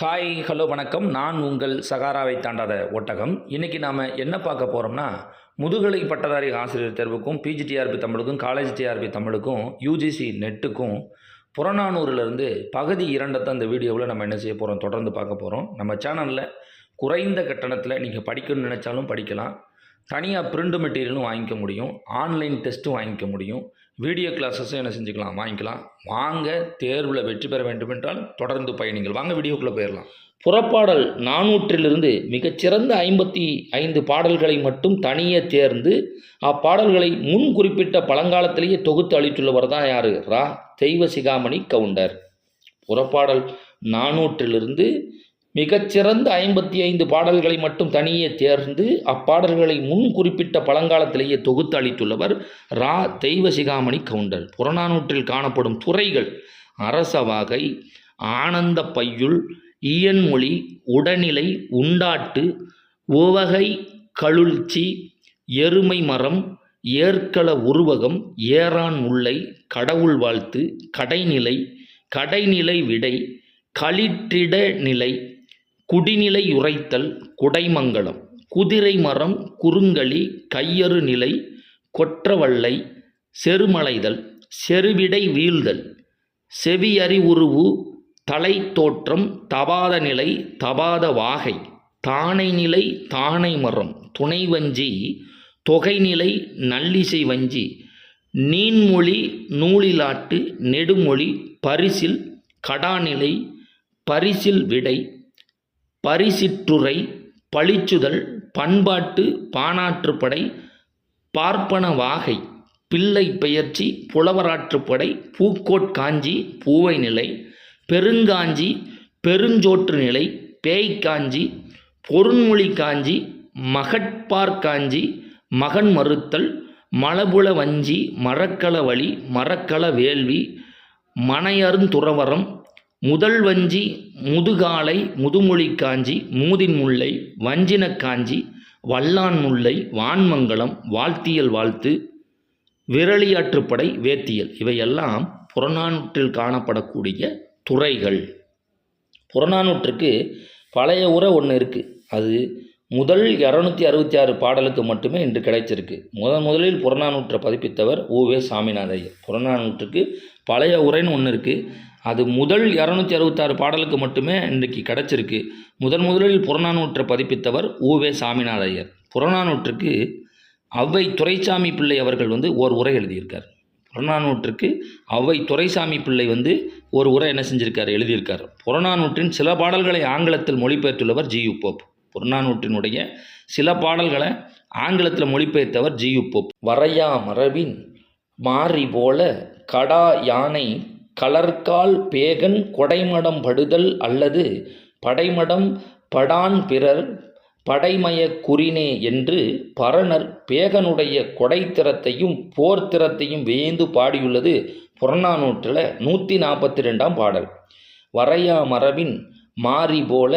Hi hello வணக்கம். நான் உங்கள் சகாராவை தாண்டாத ஒட்டகம். இன்றைக்கி நாம் என்ன பார்க்க போகிறோம்னா முதுகலை பட்டதாரி ஆசிரியர் தேர்வுக்கும் பிஜிடிஆர்பி தமிழுக்கும் காலேஜ் டிஆர்பி தமிழுக்கும் யூஜிசி நெட்டுக்கும் புறநானூறுலேருந்து பகுதி இரண்டத்தை அந்த வீடியோவில் நம்ம என்ன செய்ய போகிறோம் தொடர்ந்து பார்க்க போகிறோம் நம்ம சேனலில் குறைந்த கட்டணத்தில் நீங்கள் படிக்கணும்னு நினச்சாலும் படிக்கலாம். தனியாக பிரிண்ட் மெட்டீரியலும் வாங்கிக்க முடியும். ஆன்லைன் டெஸ்ட்டும் வாங்கிக்க முடியும். வீடியோ கிளாஸஸும் என்ன செஞ்சுக்கலாம்? வாங்கிக்கலாம். வாங்க தேர்வில் வெற்றி பெற வேண்டுமென்றால் தொடர்ந்து பயணிங்கள். வாங்க வீடியோக்குள்ளே போயிடலாம் புறப்பாடல் நானூற்றிலிருந்து மிகச்சிறந்த ஐம்பத்தி ஐந்து பாடல்களை மட்டும் தனியே தேர்ந்து அப்பாடல்களை முன் குறிப்பிட்ட பழங்காலத்திலேயே தொகுத்து அளித்துள்ளவர் தான் யார்? ரா. தெய்வ சிகாமணி கவுண்டர். புறப்பாடல் நானூற்றிலிருந்து மிகச்சிறந்த ஐம்பத்தி ஐந்து பாடல்களை மட்டும் தனியே தேர்ந்து அப்பாடல்களை முன் குறிப்பிட்ட பழங்காலத்திலேயே தொகுத்து அளித்துள்ளவர் ரா. தெய்வ சிகாமணி கவுண்டர். புறநானூற்றில் காணப்படும் துறைகள் அரசவாகை ஆனந்த பையுள் இயன்மொழி உடனிலை உண்டாட்டு உவகை கழுழ்ச்சி எருமை மரம் ஏற்கள உருவகம் ஏறான் முல்லை கடவுள் வாழ்த்து கடைநிலை கடைநிலை விடை களிற்றிட நிலை குடிநிலை உரைத்தல் குடைமங்கலம் குதிரை மரம் குறுங்களி கையறு நிலை கொற்றவள்ளை செருமலைதல் செருவிடை வீழ்தல் செவியறி உருவு தலை தோற்றம் தபாத நிலை தபாத வாகை தானை நிலை தானை மரம் துணைவஞ்சி தொகைநிலை நல்லிசை வஞ்சி நீன்மொழி நூலிலாட்டு நெடுமொழி பரிசில் கடாநிலை பரிசில் விடை பரிசிற்றுரை பழிச்சுதல் பண்பாட்டு பாணாற்றுப்படை பார்ப்பன வாகை பிள்ளை பெயர்ச்சி புலவராற்றுப்படை பூக்கோட் காஞ்சி பூவை நிலை பெருங்காஞ்சி பெருஞ்சோற்று நிலை பேய்க்காஞ்சி பொருண்மொழி காஞ்சி மகட்பார்க்காஞ்சி மகன் மறுத்தல் மலபுல வஞ்சி மரக்கள வழி மரக்கள வேள்வி மனையருந்துறவரம் முதல் வஞ்சி முதுகாலை முதுமொழி காஞ்சி மூதின் முல்லை வஞ்சின காஞ்சி வல்லான் முல்லை வான்மங்கலம் வாழ்த்தியல் வாழ்த்து விரலியாற்றுப்படை வேத்தியல். இவையெல்லாம் புறநானூற்றில் காணப்படக்கூடிய துறைகள். புறநானூற்றுக்கு பழைய உரை ஒன்று இருக்குது அது முதல் இரநூத்தி அறுபத்தி ஆறு பாடலுக்கு மட்டுமே இன்று கிடைச்சிருக்கு. முதன் முதலில் புறநானூற்றை பதிப்பித்தவர் ஓவே சாமிநாதையர். புறநானூற்றுக்கு பழைய உரைன்னு ஒன்று இருக்குது அது முதல் இரநூத்தி அறுபத்தாறு பாடலுக்கு மட்டுமே இன்றைக்கு கிடச்சிருக்கு. முதன் முதலில் புறநானூற்றை பதிப்பித்தவர் ஊவே சாமிநாத ஐயர் புறநானூற்றுக்கு ஔவை துரைசாமி பிள்ளை அவர்கள் வந்து ஒரு உரை எழுதியிருக்கார். புறநானூற்றுக்கு ஔவை துரைசாமி பிள்ளை வந்து ஒரு உரை என்ன செஞ்சிருக்கார்? எழுதியிருக்கார். புறநானூற்றின் சில பாடல்களை ஆங்கிலத்தில் மொழிபெயர்த்துள்ளவர் ஜி. யு. போப். புறநானூற்றினுடைய சில பாடல்களை ஆங்கிலத்தில் மொழிபெயர்த்தவர் ஜி. யு. போப். வரையா மரபின் மாறி போல கடா யானை கலர்கால் பேகன் கொடைமடம் படுதல் அல்லது படைமடம் படான் பிறர் படைமய குறினே என்று பரணர் பேகனுடைய கொடைத்திறத்தையும் போர்த்திறத்தையும் வேந்து பாடியுள்ளது புறநானூற்றில் நூற்றி நாற்பத்தி ரெண்டாம் பாடல். வரையா மரபின் மாறி போல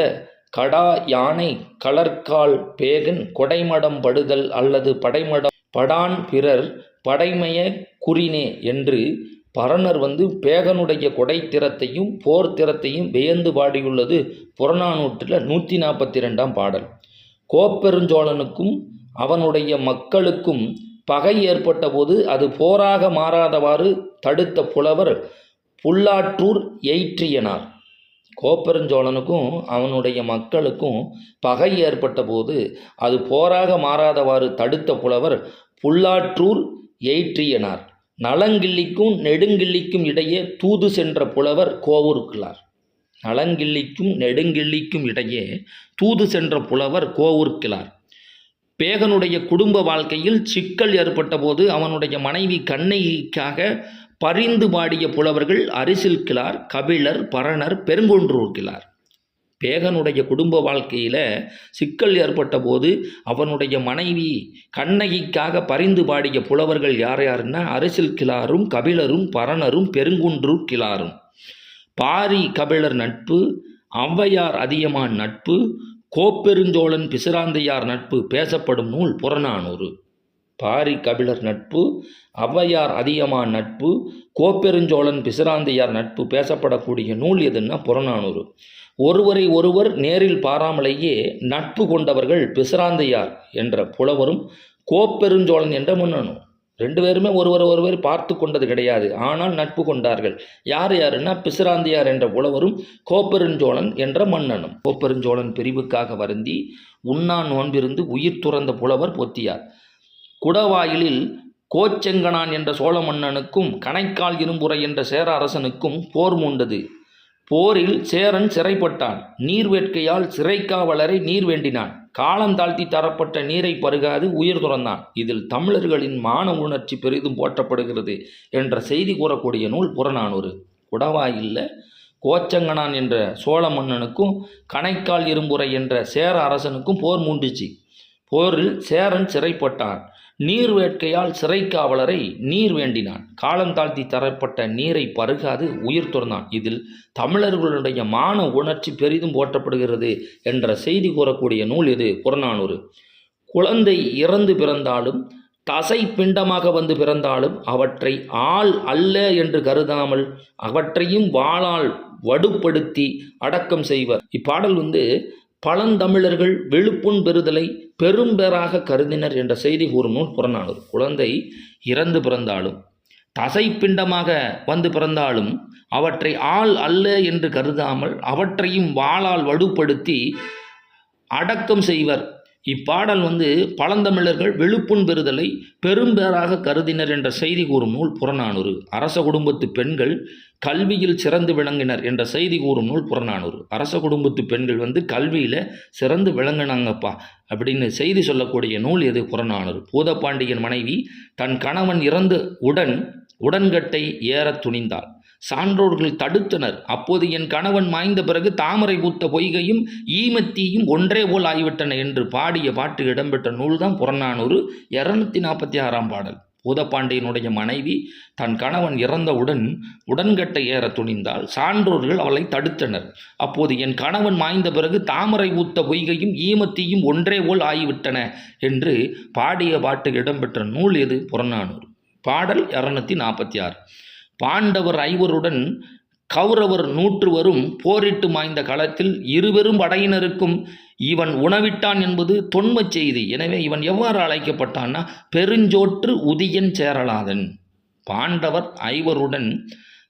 கடா யானை கலர்கால் பேகன் கொடைமடம் படுதல் அல்லது படைமடம் படான் பிறர் படைமய குறினே என்று பரணர் வந்து பேகனுடைய கொடைத்திறத்தையும் போர் திறத்தையும் வியந்து பாடியுள்ளது புறநானூற்றில் நூற்றி நாற்பத்தி ரெண்டாம் பாடல். கோப்பெருஞ்சோழனுக்கும் அவனுடைய மக்களுக்கும் பகை ஏற்பட்ட போது அது போராக மாறாதவாறு தடுத்த புலவர் புல்லாற்றூர் எயிற்றியனார் கோப்பெருஞ்சோழனுக்கும் அவனுடைய மக்களுக்கும் பகை ஏற்பட்ட போது அது போராக மாறாதவாறு தடுத்த புலவர் புல்லாற்றூர் எயிற்றியனார் நலங்கிள்ளிக்கும் நெடுங்கிள்ளிக்கும் இடையே தூது சென்ற புலவர் கோவூர்கிழார் நலங்கிள்ளிக்கும் நெடுங்கிள்ளிக்கும் இடையே தூது சென்ற புலவர் கோவூர்கிழார் பேகனுடைய குடும்ப வாழ்க்கையில் சிக்கல் ஏற்பட்ட போது அவனுடைய மனைவி கண்ணகிக்காக பரிந்து பாடிய புலவர்கள் அரிசில் கிளார் கபிலர் பரணர் பெருங்கொன்றூர் கிளார் பேகனுடைய குடும்ப வாழ்க்கையில் சிக்கல் ஏற்பட்ட போது அவனுடைய மனைவி கண்ணகிக்காக பரிந்து பாடிய புலவர்கள் யார் யாருன்னா அரசில் கிளாரும் கபிலரும் பரணரும் பெருங்குன்றூர் கிளாரும். பாரி கபிலர் நட்பு ஔவையார் அதியமான் நட்பு கோப்பெருஞ்சோழன் பிசிராந்தையார் நட்பு பேசப்படும் நூல் புறநானூறு. பாரி கபிலர் நட்பு ஔவையார் அதியமான் நட்பு கோப்பெருஞ்சோழன் பிசிராந்தையார் நட்பு பேசப்படக்கூடிய நூல் எதுன்னா புறநானூறு. ஒருவரை ஒருவர் நேரில் பாராமலேயே நட்பு கொண்டவர்கள் பிசிராந்தையார் என்ற புலவரும் கோப்பெருஞ்சோழன் என்ற மன்னனும். ரெண்டு பேருமே ஒருவர் ஒருவர் பார்த்து கொண்டது கிடையாது. ஆனால் நட்பு கொண்டார்கள். யார் யாருன்னா பிசிராந்தியார் என்ற புலவரும் கோப்பெருஞ்சோழன் என்ற மன்னனும். கோப்பெருஞ்சோழன் பிரிவுக்காக வருந்தி உண்ணா நோன்பிருந்து உயிர் துறந்த புலவர் பொத்தியார். குடவாயிலில் கோச்செங்கனான் என்ற சோழ மன்னனுக்கும் கணைக்கால் இரும்புரை என்ற சேர அரசனுக்கும் போர் மூண்டது. போரில் சேரன் சிறைப்பட்டான். நீர் வேட்கையால் சிறைக்காவலரை நீர் வேண்டினான். காலம் தாழ்த்தி தரப்பட்ட நீரை பருகாது உயிர் துறந்தான். இதில் தமிழர்களின் மான உணர்ச்சி பெரிதும் போற்றப்படுகிறது என்ற செய்தி கூறக்கூடிய நூல் புறநானூறு. குடவாயில்ல கோச்சங்கனான் என்ற சோழ மன்னனுக்கும் கணைக்கால் இரும்புரை என்ற சேர அரசனுக்கும் போர் மூண்டுச்சு போரில் சேரன் சிறைப்பட்டான். நீர் வேட்கையால் சிறைக்காவலரை நீர் வேண்டினான். காலம் தாழ்த்தி தரப்பட்ட நீரை பருகாது உயிர் துறந்தான். இதில் தமிழர்களுடைய மான உணர்ச்சி பெரிதும் போற்றப்படுகிறது என்ற செய்தி கூறக்கூடிய நூல் இது புறநானூறு. குழந்தை இறந்து பிறந்தாலும் தசை பிண்டமாக வந்து பிறந்தாலும் அவற்றை ஆள் அல்ல என்று கருதாமல் அவற்றையும் வாளால் வடுப்படுத்தி அடக்கம் செய்வர். இப்பாடல் வந்து பழந்தமிழர்கள் வெளுப்புண் பெறுதலை பெரும்பெறாக கருதினர் என்ற செய்தி கூறும் நூல் புறநானூறு. குழந்தை இறந்து பிறந்தாலும் தசைப்பிண்டமாக வந்து பிறந்தாலும் அவற்றை ஆள் அல்ல என்று கருதாமல் அவற்றையும் வாளால் வடுப்படுத்தி அடக்கம் செய்வர். இப்பாடல் வந்து பழந்தமிழர்கள் வெளுப்புண் பெறுதலை பெரும்பேறாக கருதினர் என்ற செய்தி கூறும் நூல் புறநானூறு. அரச குடும்பத்து பெண்கள் கல்வியில் சிறந்து விளங்கினர் என்ற செய்தி கூறும் நூல் புறநானூறு. அரச குடும்பத்து பெண்கள் வந்து கல்வியில் சிறந்து விளங்கினாங்கப்பா அப்படின்னு செய்தி சொல்லக்கூடிய நூல் எது? புறநானூறு. பூதப்பாண்டியன் மனைவி தன் கணவன் இறந்து உடன் உடன்கட்டை ஏறத் துணிந்தாள். சான்றோர்கள் தடுத்தனர். அப்போது என் கணவன் மாய்ந்த பிறகு தாமரை பூத்த பொய்கையும் ஈமத்தீயும் ஒன்றே போல் ஆகிவிட்டன என்று பாடிய பாட்டு இடம்பெற்ற நூல்தான் புறநானூறு. இரநூத்தி நாற்பத்தி ஆறாம் பாடல். பூதப்பாண்டியனுடைய மனைவி தன் கணவன் இறந்தவுடன் உடன்கட்டை ஏற துணிந்தால் சான்றோர்கள் அவளை தடுத்தனர். அப்போது என் கணவன் மாய்ந்த பிறகு தாமரை ஊத்த பொய்கையும் ஈமத்தியும் ஒன்றே போல் ஆகிவிட்டன என்று பாடிய பாட்டு இடம்பெற்ற நூல் எது? புறநானூறு. பாடல் இரநூத்தி நாற்பத்தி ஆறு. பாண்டவர் ஐவருடன் கௌரவர் நூற்றுவரும் போரிட்டு மாய்ந்த களத்தில் இருபெரும் படையினருக்கும் இவன் உணவிட்டான் என்பது தொன்மச் செய்தி. எனவே இவன் எவ்வாறு அழைக்கப்பட்டான்னா பெருஞ்சோற்று உதியன் சேரலாதன். பாண்டவர் ஐவருடன்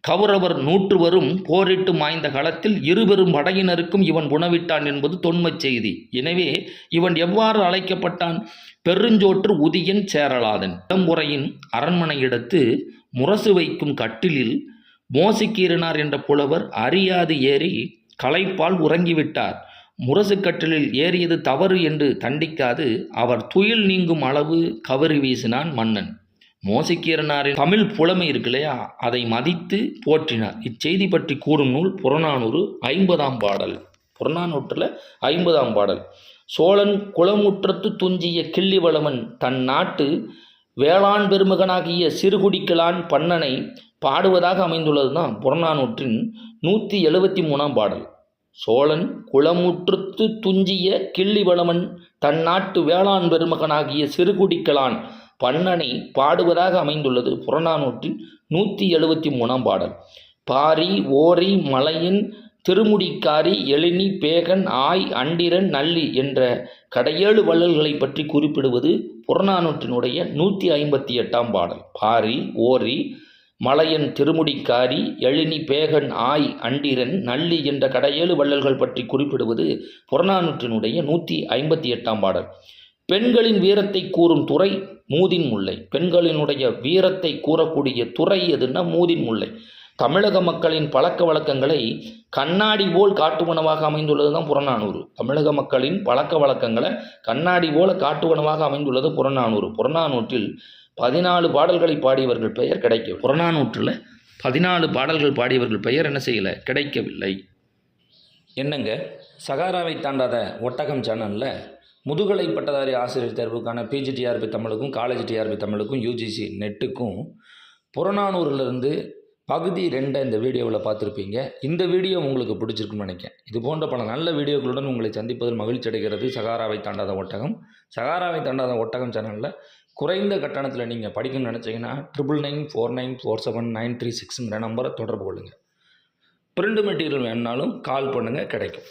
கௌரவர் நூற்றுவரும் போரிட்டு மாய்ந்த களத்தில் இருபெரும் படையினருக்கும் இவன் உணவிட்டான் என்பது தொன்மச் செய்தி. எனவே இவன் எவ்வாறு அழைக்கப்பட்டான்? பெருஞ்சோற்று உதியன் சேரலாதன். இடம்புறையின் அரண்மனையிடத்து முரசு வைக்கும் கட்டிலில் மோசிக்கீரனார் என்ற புலவர் அறியாது ஏறி களைப்பால் உறங்கிவிட்டார். முரசு கற்றலில் ஏறியது தவறு என்று தண்டிக்காது அவர் துயில் நீங்கும் அளவு கவரி வீசினான் மன்னன். மோசிக்கீரனாரின் தமிழ் புலமை இருக்கு இல்லையா? அதை மதித்து போற்றினார். இச்செய்தி பற்றி கூறும் நூல் புறநானூறு ஐம்பதாம் பாடல். புறநானூற்றில் ஐம்பதாம் பாடல். சோழன் குளமுற்றத்து துஞ்சிய கிள்ளிவளவன் தன் நாட்டு வேளாண் பெருமகனாகிய சிறுகுடிக்கலான் பண்ணனை பாடுவதாக அமைந்துள்ளது தான் புறநானூற்றின் நூற்றி எழுபத்தி மூணாம் பாடல். சோழன் குளமுற்றுத்து துஞ்சிய கிள்ளிவளவன் தன் நாட்டு வேளாண் பெருமகனாகிய சிறுகுடிக்கலான் பண்ணனை பாடுவதாக அமைந்துள்ளது புறநானூற்றின் நூற்றி எழுபத்தி மூணாம் பாடல். பாரி ஓரி மலையின் திருமுடிக்காரி எழினி பேகன் ஆய் அண்டிரன் நல்லி என்ற கடையேழு வள்ளல்களை பற்றி குறிப்பிடுவது புறநானூற்றினுடைய நூற்றி ஐம்பத்தி எட்டாம் பாடல். பாரி ஓரி மலையன் திருமுடிக்காரி எழினி பேகன் ஆய் அண்டிரன் நள்ளி என்ற கடையேழு வள்ளல்கள் பற்றி குறிப்பிடுவது புறநானூற்றினுடைய நூற்றி ஐம்பத்தி எட்டாம் பாடல். பெண்களின் வீரத்தை கூறும் துறை மூதின் முல்லை. பெண்களினுடைய வீரத்தை கூறக்கூடிய துறை எதுன்னா மூதின் முல்லை. தமிழக மக்களின் பழக்க வழக்கங்களை கண்ணாடி போல் காட்டுவனவாக அமைந்துள்ளது தான் புறநானூறு. தமிழக மக்களின் பழக்க வழக்கங்களை கண்ணாடி போல காட்டுவனவாக அமைந்துள்ளது புறநானூறு. புறநானூற்றில் பதினாலு பாடல்களை பாடியவர்கள் பெயர் கிடைக்க புறநானூற்றில் பதினாலு பாடல்கள் பாடியவர்கள் பெயர் என்ன செய்யலை? கிடைக்கவில்லை. என்னங்க? சகாராவை தாண்டாத ஒட்டகம் சேனலில் முதுகலை பட்டதாரி ஆசிரியர் தேர்வுக்கான பிஜி டிஆர்பி தமிழுக்கும் காலேஜ் டிஆர்பி தமிழுக்கும் யூஜிசி நெட்டுக்கும் புறநானூறுலேருந்து பகுதி ரெண்டை இந்த வீடியோவில் பார்த்துருப்பீங்க. இந்த வீடியோ உங்களுக்கு பிடிச்சிருக்குன்னு நினைக்கிறேன். இது போன்ற பல நல்ல வீடியோக்களுடன் உங்களை சந்திப்பதில் மகிழ்ச்சி அடைகிறது சகாராவை தாண்டாத ஒட்டகம். சகாராவை தாண்டாத ஒட்டகம் சேனலில் குறைந்த கட்டணத்தில் நீங்கள் படிக்கணும்னு நினச்சிங்கன்னா triple nine four nine four seven nine three சிக்ஸுங்கிற நம்பரை தொடர்பு கொள்ளுங்கள் பிரிண்ட் மெட்டீரியல் வேணுனாலும் கால் பண்ணுங்கள் கிடைக்கும்.